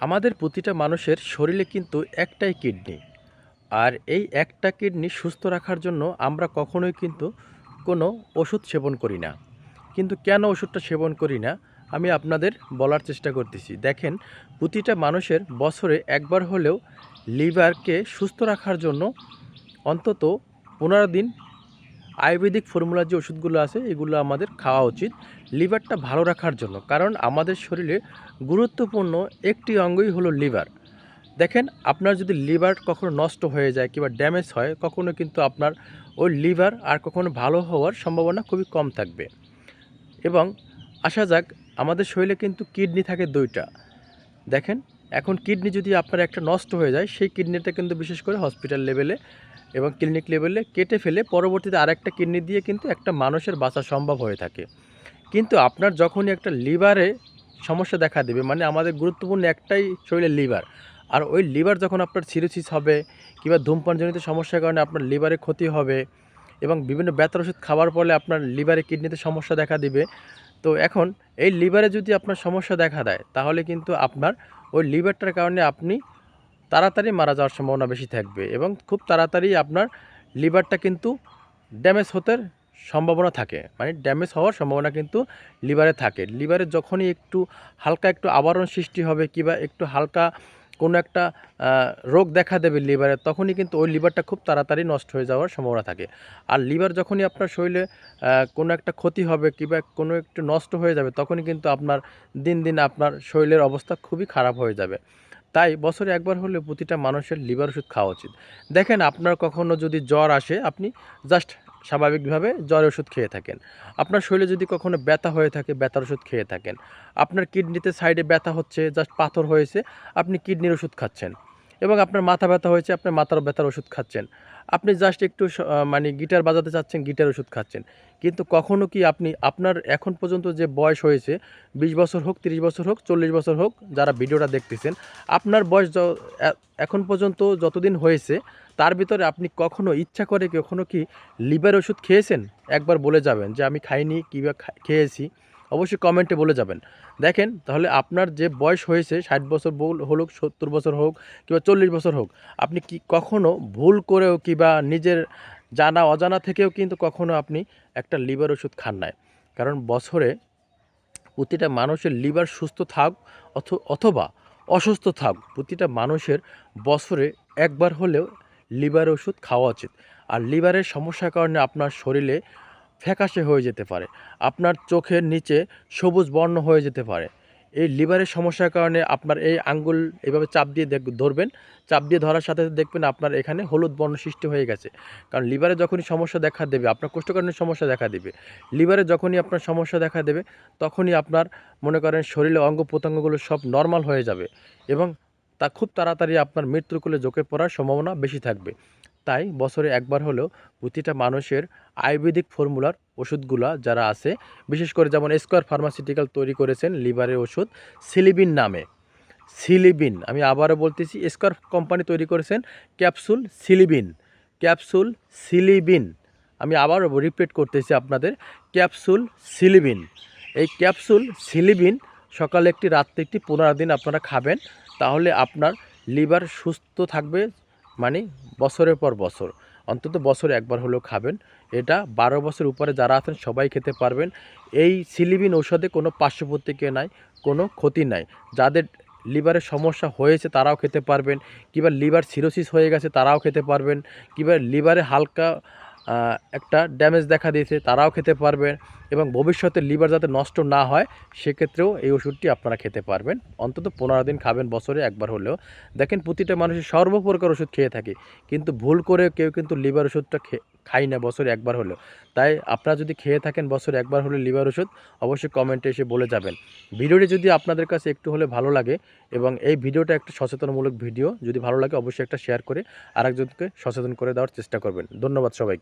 আমাদের প্রতিটা মানুষের শরীরে কিন্তু একটাই কিডনি। আর এই একটা কিডনি সুস্থ রাখার জন্য আমরা কখনোই কিন্তু কোনো ওষুধ সেবন করি না। কিন্তু কেন ওষুধটা সেবন করি না? আমি আপনাদের বলার চেষ্টা করতেছি। দেখেন, প্রতিটা মানুষের বছরে একবার হলেও লিভারকে সুস্থ রাখার জন্য অন্তত পনেরো দিন আয়ুর্বেদিক ফর্মুলার যে ওষুধগুলো আছে, এগুলো আমাদের খাওয়া উচিত। লিভারটা ভালো রাখার জন্য, কারণ আমাদের শরীরে গুরুত্বপূর্ণ একটি অঙ্গই হলো লিভার। দেখেন, আপনার যদি লিভার কখনো নষ্ট হয়ে যায় কিংবা ড্যামেজ হয়, কখনো কিন্তু আপনার ওই লিভার আর কখনো ভালো হওয়ার সম্ভাবনা খুবই কম থাকবে। এবং আসা যাক, আমাদের শরীরে কিন্তু কিডনি থাকে দুইটা। দেখেন, এখন কিডনি যদি আপনার একটা নষ্ট হয়ে যায়, সেই কিডনিটা কিন্তু বিশেষ করে হসপিটাল লেভেলে এবং ক্লিনিক লেভেলে কেটে ফেলে পরবর্তীতে আরেকটা কিডনি দিয়ে কিন্তু একটা মানুষের বাঁচা সম্ভব হয়ে থাকে। কিন্তু আপনার যখনই একটা লিভারে সমস্যা দেখা দেবে মানে আমাদের গুরুত্বপূর্ণ একটাই শরীরের লিভার, আর ওই লিভার যখন আপনার সিরোসিস হবে কিংবা ধূমপানজনিত সমস্যার কারণে আপনার লিভারে ক্ষতি হবে এবং বিভিন্ন ব্যথার ওষুধ খাওয়ার ফলে আপনার লিভারে কিডনিতে সমস্যা দেখা দিবে, তো এখন এই লিভারে যদি আপনার সমস্যা দেখা দেয়, তাহলে কিন্তু আপনার ওই লিভারটার কারণে আপনি তাড়াতাড়ি মারা যাওয়ার সম্ভাবনা বেশি থাকবে এবং খুব তাড়াতাড়ি আপনার লিভারটা কিন্তু ড্যামেজ হতে সম্ভাবনা থাকে। মানে ড্যামেজ হওয়ার সম্ভাবনা কিন্তু লিভারে থাকে। লিভারে যখনই একটু হালকা একটু আবরণ সৃষ্টি হবে কিংবা একটু হালকা কোনো একটা রোগ দেখা দেবে লিভারে, তখনই কিন্তু ওই লিভারটা খুব তাড়াতাড়ি নষ্ট হয়ে যাওয়ার সম্ভাবনা থাকে। আর লিভার যখনই আপনার শরীরে কোনো একটা ক্ষতি হবে কিংবা কোনো একটু নষ্ট হয়ে যাবে, তখনই কিন্তু আপনার দিন দিন আপনার শরীরের অবস্থা খুবই খারাপ হয়ে যাবে। তাই বছরে একবার হলে প্রতিটা মানুষের লিভার ওষুধ খাওয়া উচিত। দেখেন, আপনার কখনও যদি জ্বর আসে, আপনি জাস্ট স্বাভাবিকভাবে জ্বর ওষুধ খেয়ে থাকেন। আপনার শরীরে যদি কখনো ব্যথা হয়ে থাকে, ব্যথার ওষুধ খেয়ে থাকেন। আপনার কিডনিতে সাইডে ব্যথা হচ্ছে জাস্ট পাথর হয়েছে, আপনি কিডনির ওষুধ খাচ্ছেন। এবং আপনার মাথা ব্যথা হয়েছে, আপনি মাথার ব্যথার ওষুধ খাচ্ছেন। আপনি জাস্ট একটু মানে গিটার বাজাতে চাচ্ছেন, গিটার ওষুধ খাচ্ছেন। কিন্তু কখনো কি আপনি, আপনার এখন পর্যন্ত যে বয়স হয়েছে, বিশ বছর হোক, তিরিশ বছর হোক, চল্লিশ বছর হোক, যারা ভিডিওটা দেখতেছেন, আপনার বয়স এখন পর্যন্ত যতদিন হয়েছে, তার ভিতরে আপনি কখনো ইচ্ছা করে কখনো কি লিভার ওষুধ খেয়েছেন? একবার বলে যাবেন যে, আমি খাইনি, কিংবা খেয়েছি। অবশ্যই কমেন্টে বলে যাবেন। দেখেন, তাহলে আপনার যে বয়স হয়েছে, ষাট বছর হলুক, সত্তর বছর হোক কিংবা চল্লিশ বছর হোক, আপনি কি কখনো ভুল করেও কিংবা নিজের জানা, অজানা থেকেও কিন্তু কখনো আপনি একটা লিভার ওষুধ খান নাই। কারণ বছরে প্রতিটা মানুষের লিভার সুস্থ থাক অথ- অথবা অসুস্থ থাক, প্রতিটা মানুষের বছরে একবার হলেও লিভার ওষুধ খাওয়া উচিত। আর লিভারের সমস্যার কারণে আপনার শরীরে ফ্যাকাশে হয়ে যেতে পারে। আপনার চোখের নিচে সবুজ বর্ণ হয়ে যেতে পারে। এই লিভারের সমস্যার কারণে আপনার এই আঙ্গুল এভাবে চাপ দিয়ে দেখ, ধরবেন। চাপ দিয়ে ধরার সাথে সাথে দেখবেন আপনার এখানে হলুদ বর্ণ সৃষ্টি হয়ে গেছে। কারণ লিভারে যখনই সমস্যা দেখা দেবে, আপনার কোষ্ঠকাঠিন্যের সমস্যা দেখা দেবে। লিভারে যখনই আপনার সমস্যা দেখা দেবে, তখনই আপনার মনে করেন শরীরে অঙ্গ প্রত্যঙ্গগুলো সব নর্মাল হয়ে যাবে এবং তা খুব তাড়াতাড়ি আপনার মৃত্যুর কোলে ঝোঁকে পড়ার সম্ভাবনা বেশি থাকবে। তাই বছরে একবার হলেও প্রতিটা মানুষের আয়ুর্বেদিক ফর্মুলার ওষুধগুলা যারা আছে, বিশেষ করে যেমন স্কোয়ার ফার্মাসিউটিক্যাল তৈরি করেছেন লিভারের ওষুধ সিলিবিন নামে। সিলিবিন আমি আবারও বলতেছি স্কোয়ার কোম্পানি তৈরি করেছেন ক্যাপসুল সিলিবিন ক্যাপসুল সিলিবিন আমি আবার রিপিট করতেছি আপনাদের, ক্যাপসুল সিলিবিন এই ক্যাপসুল সিলিবিন সকালে একটি, রাত্রে একটি, পনেরো দিন আপনারা খাবেন, তাহলে আপনার লিভার সুস্থ থাকবে মানে বছরের পর বছর। অন্তত বছরে একবার হলেও খাবেন। এটা বারো বছর উপরে যারা আছেন সবাই খেতে পারবেন। এই সিলিবিন ঔষধে কোনো পার্শ্ব নাই, কোনো ক্ষতি নাই। যাদের লিভারের সমস্যা হয়েছে তারাও খেতে পারবেন। কিংবা লিভার সিরোসিস হয়ে গেছে তারাও খেতে পারবেন। কিংবা লিভারে হালকা একটা ড্যামেজ দেখা দিয়েছে, তারাও খেতে পারবেন এবং ভবিষ্যতে লিভার যাতে নষ্ট না হয়, সেক্ষেত্রেও এই ওষুধটি আপনারা খেতে পারবেন। অন্তত পনেরো দিন খাবেন, বছরে একবার হলেও। দেখেন, প্রতিটা মানুষের সর্বপ্রকার ওষুধ খেয়ে থাকে, কিন্তু ভুল করে কেউ কিন্তু লিভার ওষুধটা খাই না বছরে একবার হলেও। তাই আপনারা যদি খেয়ে থাকেন, বছরে একবার হলে লিভার ওষুধ, অবশ্যই কমেন্টে এসে বলে যাবেন। ভিডিওটি যদি আপনাদের কাছে একটু হলে ভালো লাগে এবং এই ভিডিওটা একটা সচেতনমূলক ভিডিও, যদি ভালো লাগে অবশ্যই একটা শেয়ার করে আরেকজনকে সচেতন করে দেওয়ার চেষ্টা করবেন। ধন্যবাদ সবাইকে।